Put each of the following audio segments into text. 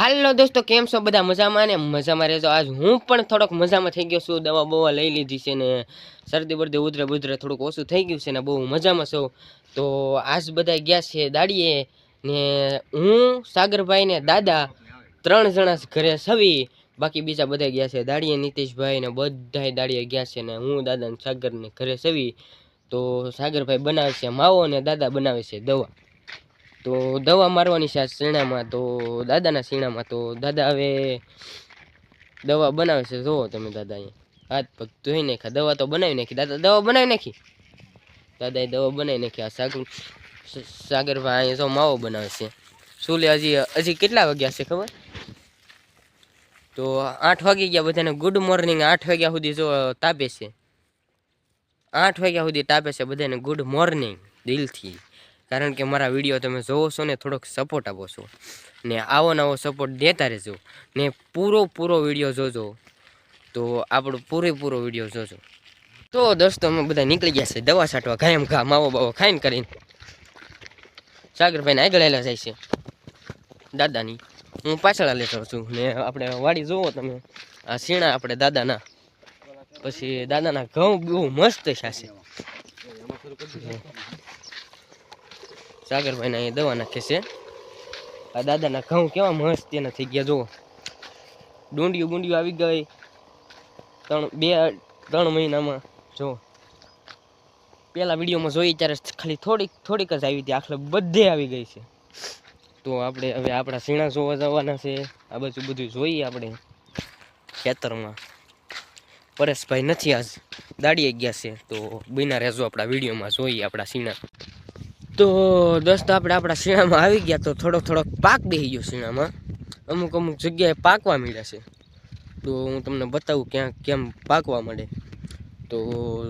હાલો દોસ્તો કેમ છો? બધા મજામાં ને? મજામાં રહેજો. આજ હું પણ થોડોક મજામાં થઈ ગયો છું. દવા બવા લઈ લીધી છે ને શરદી બરદી ઉધરે બુધરે થોડુંક ઓછું થઈ ગયું છે ને બહુ મજામાં છું. તો આજ બધા ગયા છે દાડીએ ને હું, સાગરભાઈ ને દાદા ત્રણ જણા ઘરે સવી. બાકી બીજા બધા ગયા છે દાડીએ, નીતિશભાઈ ને બધાય દાડીએ ગયા છે ને હું, દાદા ને સાગરને ઘરે સવી. તો સાગરભાઈ બનાવે છે માવો ને દાદા બનાવે છે દવા. તો દવા મારવાની છે આ શીણામાં. તો દાદાના શીણામાં. તો દાદા હવે દવા બનાવે છે. જુઓ તમે દાદા અહીંયા. હાથ પગ ધોઈ નાખ્યા. દવા તો બનાવી નાખી. દાદા, દવા બનાવી નાખી? દાદાએ દવા બનાવી નાખી. આ સાગર, સાગરભાઈ અહીંયા જો માવો બનાવે છે. શું હજી હજી કેટલા વાગ્યા છે ખબર? તો આઠ વાગી ગયા બધાને. ગુડ મોર્નિંગ આઠ વાગ્યા સુધી જો તાપે છે. આઠ વાગ્યા સુધી તાપે છે બધાને. ગુડ મોર્નિંગ દિલથી. કારણ કે મારા વીડિયો તમે જોવો છો ને થોડોક સપોર્ટ આપો છો. ને આવો નવો સપોર્ટ દેતા રહેજો. ને પૂરો પૂરો વીડિયો જોજો. તો આપણો પૂરેપૂરો વીડિયો જોજો. તો દોસ્તો, અમે બધા નીકળી ગયા છે દવા છાંટવા. ઘાયમ ઘા, માવો બાવો ખાઈને કરીને. સાગરભાઈને આગળ આવેલા જાય છે. દાદાની. હું પાછળ લેતો છું. ને આપણે વાડી જોવો તમે. આ શીણા આપણે દાદાના. પછી દાદાના ઘઉં બહુ મસ્ત છે. સાગરભાઈને અહીંયા દવા નાખે છે. આ દાદાના ઘઉં કેવા મસ્ત એના થઈ ગયા, જુઓ. ડુંડિયું ગુંડિયું આવી ગઈ. ત્રણ, બે, ત્રણ મહિનામાં જો પેલા વિડીયોમાં જોઈ ત્યારે ખાલી થોડીક થોડીક જ આવી હતી. આખલે બધે આવી ગઈ છે. તો આપણે હવે આપણા સીણા જોવા જવાના છે. આ બધું બધું જોઈએ આપણે ખેતરમાં. પરેશભાઈ નથી આજ દાડીએ ગયા છે. તો બિના રહેજો આપણા વિડીયોમાં, જોઈએ આપણા સીણા. તો દોસ્તો આપણે આપણા શીણામાં આવી ગયા તો થોડોક થોડોક પાક બેસી ગયો શીણામાં. અમુક અમુક જગ્યાએ પાકવા માંડ્યા છે. તો હું તમને બતાવું ક્યાં કેમ પાકવા માંડે. તો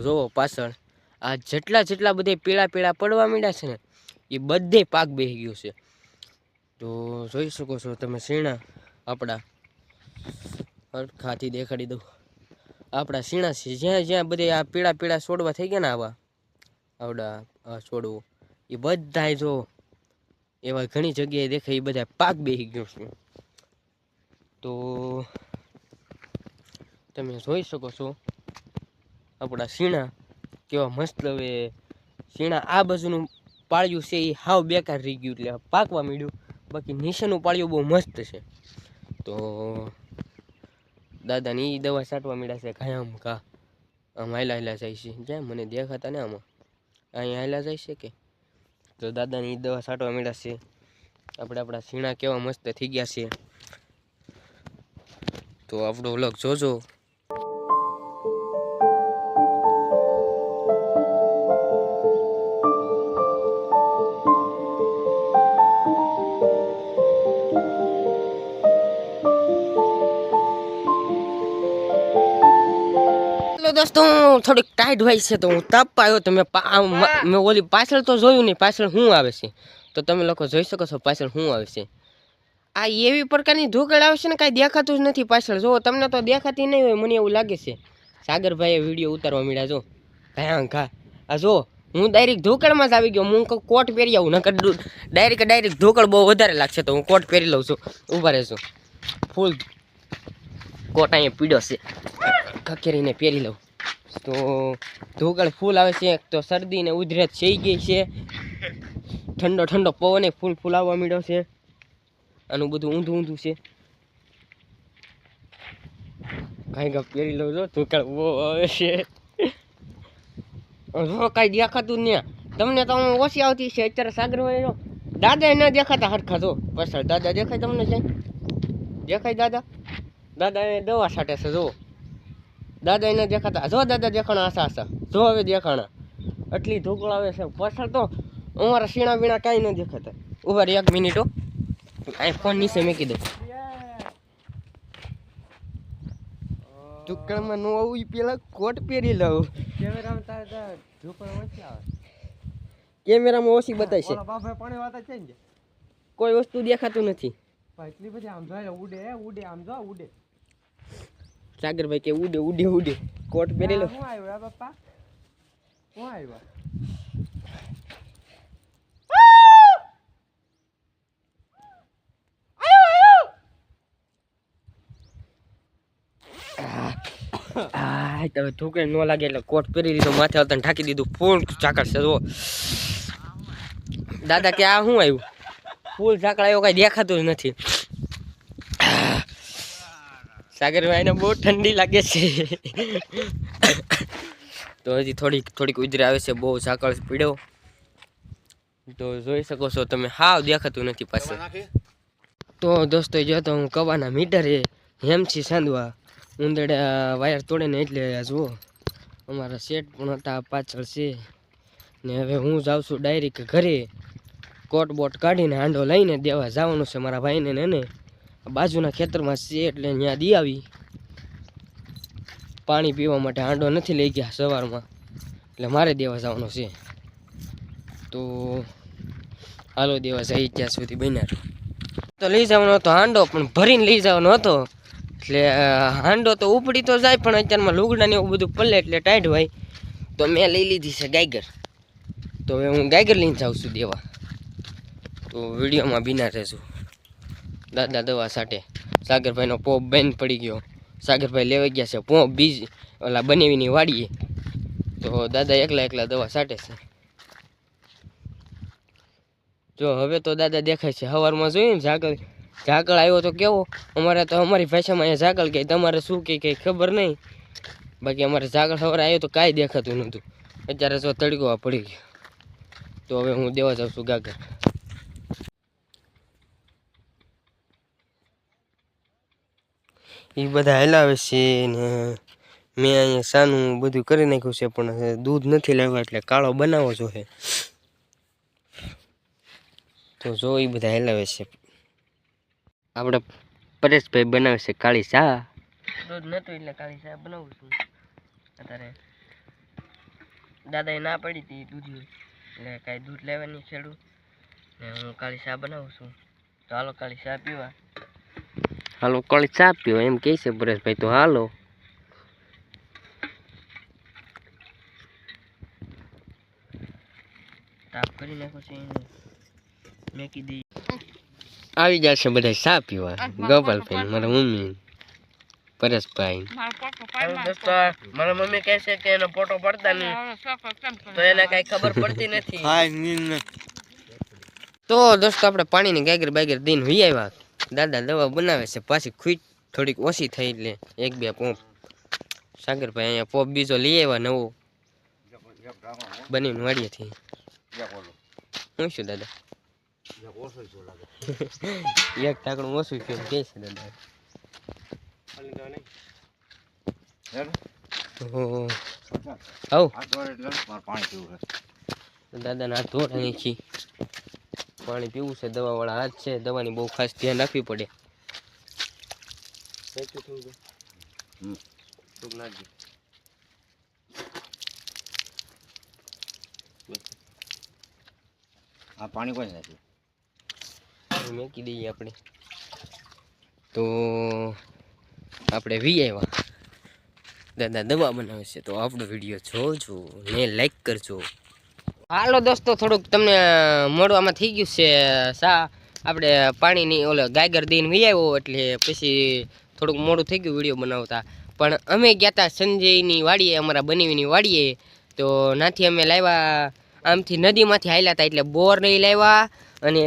જુઓ પાછળ, આ જેટલા જેટલા બધે પીળા પીળા પડવા માંડ્યા છે ને, એ બધે પાક બેસી ગયો છે. તો જોઈ શકો છો તમે શીણા આપણા હરખાથી દેખાડી દઉં. આપણા શીણા છે, જ્યાં જ્યાં બધે આ પીળા પીળા છોડવા થઈ ગયા ને આવા, આવડા આ છોડવું. એ બધાય જો એવા ઘણી જગ્યાએ દેખાય, એ બધા પાક બેસી ગયો છે. તો તમે જોઈ શકો છો, આપણા શીણા કેવા મસ્ત હવે શીણા આ બાજુનું પાળ્યું છે, એ હાવ બેકાર રહી ગયું એટલે પાકવા માંડ્યું. બાકી નીચેનું પાળ્યું બહુ મસ્ત છે. તો દાદાની એ દવા છાંટવા માંડ્યા છે કાયમ કા, આમ હાયલા હાયલા જાય છે. જ્યાં મને દેખાતા ને આમાં. અહીંયા હાયલા જાય છે કે? તો દાદાની દવા છાંટવા માંડ્યા છે આપણે આપણા સીણા કેવા મસ્ત થઈ ગયા છે તો આપણો વ્લોગ જોજો. દોસ્તો હું થોડીક ટાઈટ હોય છે તો હું તાપ આવ્યો તો મેં ઓલી પાછળ તો જોયું નહીં પાછળ શું આવે છે? તો તમે લોકો જોઈ શકો છો પાછળ શું આવે છે. આ એવી પ્રકારની ધોકડ આવશે ને કાંઈ દેખાતું જ નથી પાછળ. જો તમને તો દેખાતી નહીં હોય મને એવું લાગે છે. સાગરભાઈએ વીડિયો ઉતારવા મળ્યા જો ઘા આ જો હું ડાયરેક્ટ ઢોકળમાં જ આવી ગયો. હું કોટ પહેરી આવું નકર ડાયરેક્ટ ડાયરેક્ટ ધોકડ બહુ વધારે લાગશે તો હું કોટ પહેરી લઉં છું. ઊભા રહેશું ફૂલ કોટ અહીંયા પીડ્યો છે. ખખેરીને પહેરી લઉં. તો ધોકડ ફૂલ આવે છે એક તો શરદી ને ઉધરત થઈ ગઈ છે. ઠંડો ઠંડો પવન ફૂલ ફૂલાવવા મળ્યો છે. આનું બધું ઊંધું ઊંધું છે. કાંઈ પહેરી લઉં છો ધોકડ બહુ આવે છે. કાંઈ દેખાતું નહીં. તમને તો હું ઓછી આવતી છે, અત્યારે સાગર હોય દાદા ન દેખાતા હરખા તો પાછળ દાદા દેખાય તમને છે? દેખાય દાદા? દાદા એ દવા છાંટે છે જો દાદા એને દેખાતા. જો દાદા દેખાણા આશા આશા. જો હવે દેખાણા. એટલી ધૂકળ આવે છે. પાછળ તો અમારા સીણા બીણા કાંઈ ન દેખાતા. ઊભા રે એક મિનિટો કાંઈ ફોન નીચે મૂકી દઉં ધૂકળમાં નો આવું પેલા કોટ પહેરી લઉં કેમેરામાં તારે ધૂકળ ઓછી આવે. કેમેરામાં ઓછી બતાય છે. ઓલા બાપા પાણી વાતા છે કોઈ વસ્તુ દેખાતું નથી. એટલી બધી આમ જોઈ ઉડે ઉડે આમ જો ઉડે. સાગરભાઈ કે ઉડે ઉડે ઉડે કોટ પહેરેલો હું આવ્યો પપ્પા હું આવ્યો તમે ઠોકરે ન લાગે એટલે કોટ પહેરી લીધો માથે આવતા ઢાંકી દીધું ફૂલ ઝાકળ છે જો દાદા કે આ શું આવ્યું ફૂલ ઝાકળ આવ્યો કાંઈ દેખાતું જ નથી સાગરભાઈને બહુ ઠંડી લાગે છે. તો હજી થોડીક થોડીક ઉજરી આવે છે બહુ ઝાકળ પીડ્યો તો જોઈ શકો છો તમે હાવ દેખાતું નથી પાસે તો દોસ્તો જો તો હું કવાના મીટરે હેમછી સાંધવા ઉંદરડા વાયર તોડીને એટલે જુઓ અમારા સેટ પણ હતા પાછળ છે. ને હવે હું જાઉં છું ડાયરેક્ટ ઘરે. કોટ બોટ કાઢીને હાંડો લઈને દેવા જવાનું છે મારા ભાઈને ને બાજુના ખેતરમાં છે એટલે ત્યાં દી આવી. પાણી પીવા માટે હાંડો નથી લઈ ગયા સવારમાં. એટલે મારે દેવા જવાનો છે. તો હાલો દેવા જઈ ત્યાં સુધી બન્યા તો લઈ જવાનો હતો હાંડો પણ ભરીને લઈ જવાનો હતો. એટલે હાંડો તો ઉપડી તો જાય, પણ અત્યારમાં લુગડાને એવું બધું પલ્લે એટલે ટાઈટ હોય. તો મેં લઈ લીધી છે ગાયગર. તો હવે હું ગાયગર લઈને જાઉં છું દેવા. તો વિડીયોમાં બિના રહેશું દાદા દવા સાટે સાગરભાઈનો પોપ બેન પડી ગયો. સાગરભાઈ લેવાઈ ગયા છે. પોપ બીજ, ઓલા બનેવીની વાડીએ. તો દાદા એકલા એકલા દવા સાટે છે. જો હવે તો દાદા દેખાય છે. સવારમાં જોયું ને ઝાકળ ઝાકળ આવ્યો તો કેવો? અમારે તો અમારી ભાષામાં અહીંયા ઝાકળ કહે તમારે શું કહે કંઈ ખબર નહીં. બાકી અમારે ઝાકળ સવારે આવ્યો તો કાંઈ દેખાતું નહોતું. અત્યારે જો તડકો પડી ગયો. તો હવે હું દેવા જાઉં છું ગાગર. એ બધા હલાવે છે ને મેં અહીંયા સાનું બધું કરી નાખ્યું છે, પણ દૂધ નથી લાવ્યા એટલે કાળો બનાવો જોઈએ તો જો એ બધા હલાવે છે. આપણે પરેશભાઈ બનાવે છે કાળી ચા. દૂધ નતું એટલે કાળી ચા બનાવું છું. અત્યારે દાદાએ ના પડી હતી દૂધની. એટલે કાંઈ દૂધ લેવાની છેડું ને હું કાળી ચા બનાવું છું. તો હાલો કાળી ચા પીવા. હાલો કાળી ચા પીવા એમ કહે છે પરેશભાઈ તો હાલો તાપ કરી નાખો છે મેં કીધી આવી જશે બધા ચા પીવા ગોપાલભાઈ મારા મમ્મી પરેશભાઈ દોસ્તો મારા મમ્મી કહે છે કે એનો ફોટો પડતા નહીં તો એને કઈ ખબર પડતી નથી તો દોસ્તો આપણે પાણીની ગાગર બાગર દઈને વી આવ્યા દાદા દવા બનાવે છે પાછી ખૂટ થોડીક ઓછી થઈ એટલે એક બે પોપ. સાગરભાઈ અહીંયા પોપ બીજો લઈ આવ્યા નવો. બનીને વાડીએથી શું શું દાદા? એક ટાકડું ઓછું થયું. કે છે દાદા? દાદા ના ધોટ અહીંથી પાણી પીવું છે દવાવાળા હાથ છે દવાની બહુ ખાસ ધ્યાન રાખવી પડે. આ પાણી કોઈ નથી મૂકી દઈએ આપણે. તો આપણે વી આવ્યા દાદા દવા બનાવે છે તો આપણો વીડિયો જોજો ને લાઈક કરજો. હાલો દોસ્તો, થોડુંક તમને મોડવામાં થઈ ગયું છે સા આપણે પાણીની ઓલો ગાયગર દઈને વી આવ્યો એટલે પછી થોડુંક મોડું થઈ ગયું વીડિયો બનાવતા. પણ અમે ગયા હતા સંજયની વાડીએ, અમારા બનેવીની વાડીએ. તો નાથી અમે લાવ્યા, આમથી નદીમાંથી હાલ્યા હતા એટલે બોર નહીં લાવ્યા. અને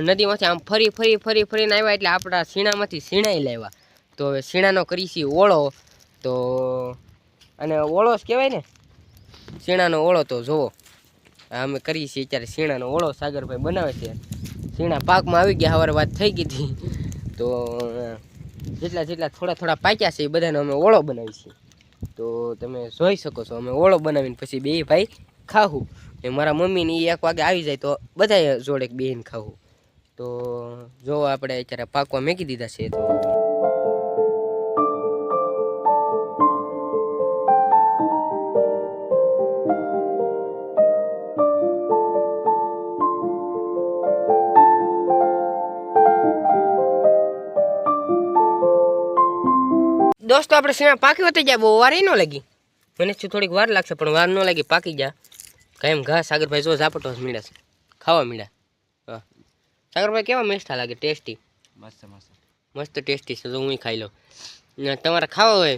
નદીમાંથી આમ ફરી ફરી ફરી, ફરીને આવ્યા એટલે આપણા સીણામાંથી સીણાઈ લાવ્યા. તો હવે સીણાનો કરીશી ઓળો. તો અને ઓળો જ કહેવાય ને? સીણાનો ઓળો તો જુઓ અમે કરીએ છીએ અત્યારે શીણાનો ઓળો સાગરભાઈ બનાવે છે. શીણા પાકમાં આવી ગયા, સવારે વાત થઈ ગઈ હતી. તો જેટલા જેટલા થોડા થોડા પાક્યા છે એ બધાનો અમે ઓળો બનાવી છીએ. તો તમે જોઈ શકો છો, અમે ઓળો બનાવીને પછી બે ભાઈ ખાવું ને મારા મમ્મીને એ એક વાગે આવી જાય તો બધા જોડે બેન ખાવું તો, જો આપણે અત્યારે પાકવા મેકી દીધા છે, તો દોસ્તો આપણે સીણા પાકી હોતી જાય બહુ વાર ન લાગી. મને શું થોડીક વાર લાગશે પણ વાર ન લાગી પાકી જા કાયમ ઘા સાગરભાઈ જો ઝાપટો મીડા છે. ખાવા મીડા હા. સાગરભાઈ કેવા મીઠા લાગે ટેસ્ટી? મસ્ત મસ્ત. મસ્ત ટેસ્ટી છે તો હું ખાઈ લઉં. ને તમારે ખાવા હોય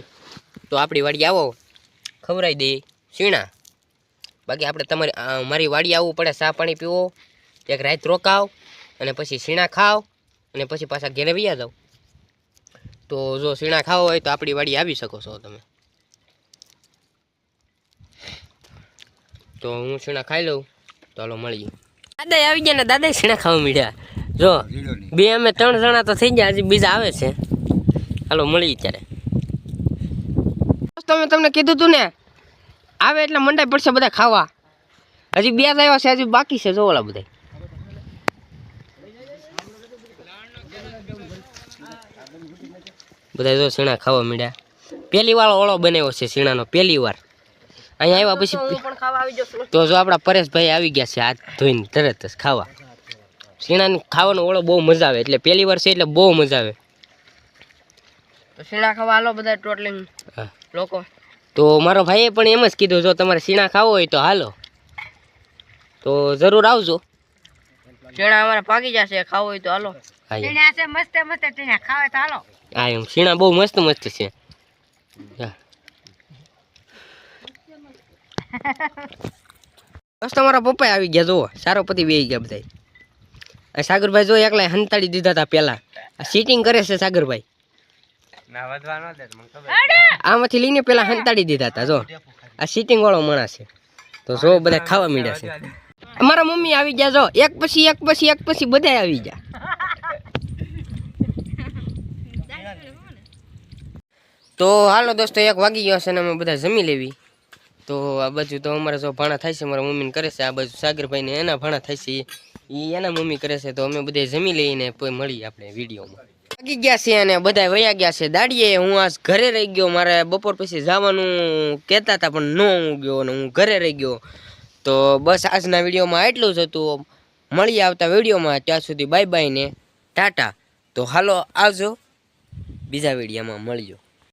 તો આપણી વાડી આવો. ખવડાવી દઈએ. શીણા બાકી આપણે તમારી મારી વાડી આવવું પડે ચા પાણી પીવો. એક રાત રોકાવ અને પછી શીણા ખાવ અને પછી પાછા ઘેરે વયા જાવ. તો જો સીણા ખાવા હોય તો આપણી વાડી આવી શકો છો તમે. તો હું સીણા ખાઈ લઉં. તો હાલો મળીએ. દાદા આવી ગયા ને દાદા સીણા ખાવા મળ્યા જો, બે અમે ત્રણ જણા તો થઈ ગયા, હજી બીજા આવે છે. હાલો મળીએ ત્યારે. તમે તમને કીધું તું ને, આવે એટલે મંડાઈ પડશે બધા ખાવા. હજી બે જ આવ્યા છે, હજી બાકી છે જો ઓલા બધા બધા જો સીણા ખાવા માંડ્યા. પહેલી વાર ઓળો બનાવ્યો છે શીણાનો પહેલી વાર. અહીંયા આવ્યા પછી તો જો આપણા પરેશભાઈ આવી ગયા છે હાથ ધોઈને તરત જ ખાવા. શીણાની ખાવાનો ઓળો બહુ મજા આવે એટલે પહેલી વાર છે એટલે બહુ મજા આવે. સીણા ખાવા હાલો બધા ટોટલિંગ લોકો. તો મારો ભાઈએ પણ એમ જ કીધું જો તમારે શીણા ખાવો હોય તો હાલો. તો જરૂર આવજો. શીણા અમારે પાકી જશે ખાવું હોય તો હાલો. હા છે મસ્ત મસ્ત શીણા ખાવે તો હાલો. હા એમ. શીણા બહુ મસ્ત મસ્ત છે. હા. બસ તમારા પપ્પા આવી ગયા જુઓ. સારો પતિ બે ગયા બધા સાગરભાઈ જો એકલા હંતાડી દીધા હતા પહેલા. આ સીટિંગ કરે છે સાગરભાઈ. ના વધવા ન દે મને ખબર આમાંથી લઈને પેલા હંતાડી દીધા હતા જો. આ સીટિંગ વાળો માણસ છે. તો જો બધા ખાવા મીડ્યા છે. અમારા મમ્મી આવી ગયા, જો. એક પછી એક પછી એક પછી બધા આવી ગયા. તો હાલો દોસ્તો, એક વાગી ગયો છે ને અમે બધા જમી લેવી. તો આ બાજુ તો અમારે જો ભાણા થાય છે, મારા મમ્મીને કરે છે. આ બાજુ સાગરભાઈને એના ભાણા થાય છે. એ એના મમ્મી કરે છે, તો અમે બધા જમી લઈને પછી મળીએ આપણે વિડીયોમાં. વાગી ગયા છે અને બધા વયા ગયા છે. દાડીએ હું આજ ઘરે રહી ગયો. મારે બપોર પછી જવાનું કહેતા હતા, પણ ન હું ગયો અને હું ઘરે રહી ગયો. તો બસ આજના વિડીયોમાં એટલું જ હતું. મળીએ આવતા વિડીયોમાં ત્યાં સુધી બાય બાય ને ટાટા. તો હાલો આવજો. બીજા વિડીયોમાં મળજો.